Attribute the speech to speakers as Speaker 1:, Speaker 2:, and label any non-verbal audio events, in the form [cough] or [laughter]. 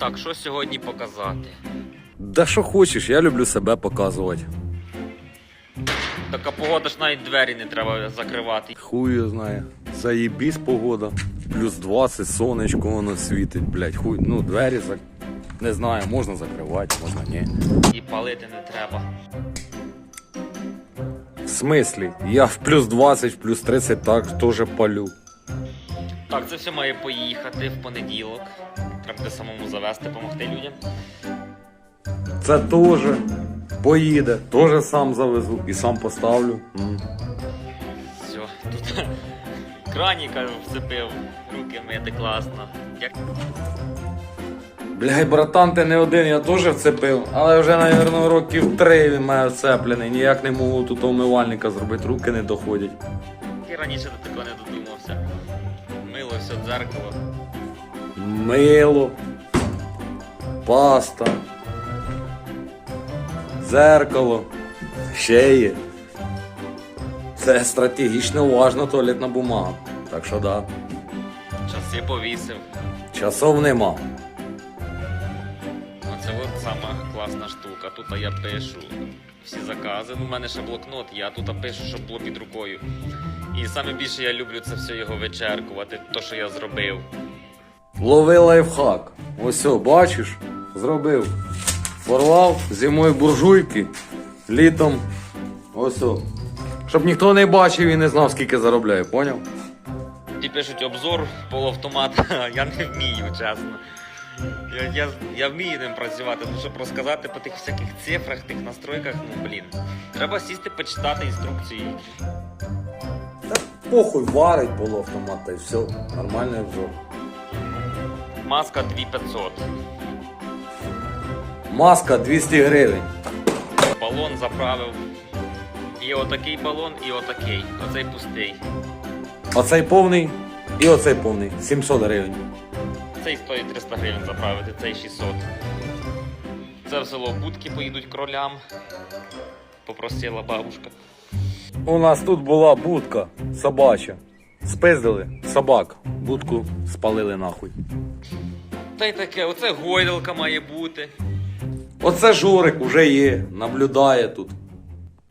Speaker 1: Так, що сьогодні показати?
Speaker 2: Да що хочеш, я люблю себе показувати.
Speaker 1: Така погода ж навіть двері не треба закривати.
Speaker 2: Хуй його знає. Заєбісь погода. Плюс 20, сонечко воно світить, блядь. Хуй, ну двері зак... Не знаю, можна закривати, можна ні.
Speaker 1: І палити не треба.
Speaker 2: В смислі? Я в плюс 20, в плюс 30 так теж палю.
Speaker 1: Так, це все має поїхати в понеділок. Буде самому завести, допомогти людям.
Speaker 2: Це теж поїде, теж сам завезу і сам поставлю. М.
Speaker 1: Все, тут [laughs] краніка вцепив, руки мити класно. Як
Speaker 2: Блядь, братан, ти не один, я теж вцепив, але вже, напевно, років три він має вцеплений. Ніяк не можу тут умивальника зробити, руки не доходять.
Speaker 1: я раніше до такого не додумався. Мило все дзеркало.
Speaker 2: Мило, паста, зеркало, ще є. Це стратегічно важна туалетна бумага. Так що да.
Speaker 1: Часи повісив.
Speaker 2: Часов нема.
Speaker 1: Оце от сама класна штука. Тут я пишу всі закази. Ну, у мене ще блокнот, я тут пишу, щоб було під рукою. І саме більше я люблю це все його вичеркувати, то, що я зробив.
Speaker 2: Лови лайфхак. Ось о, бачиш, зробив. Порвав зимою буржуйки, літом. Ось о. Щоб ніхто не бачив і не знав, скільки заробляю, поняв?
Speaker 1: Ті пишуть обзор полуавтомата, [laughs] я не вмію, чесно. Я, я, я вмію ним працювати, ну щоб розказати по тих всяких цифрах, тих настройках, ну блін. Треба сісти, почитати інструкції.
Speaker 2: Похуй варить було автомат, та й все. Нормальний обзор.
Speaker 1: Маска 2500.
Speaker 2: Маска 200 гривень.
Speaker 1: Балон заправив. І отакий балон, і отакий. Оцей пустий.
Speaker 2: Оцей повний і оцей повний. 700 гривень.
Speaker 1: Цей стоїть 300 гривень заправити, цей 600. Це в село будки поїдуть кролям. Попросила бабушка.
Speaker 2: У нас тут була будка собача. Спиздили собак. Будку спалили нахуй.
Speaker 1: Та й таке, оце гойдалка має бути.
Speaker 2: Оце Жорик уже є, наблюдає тут.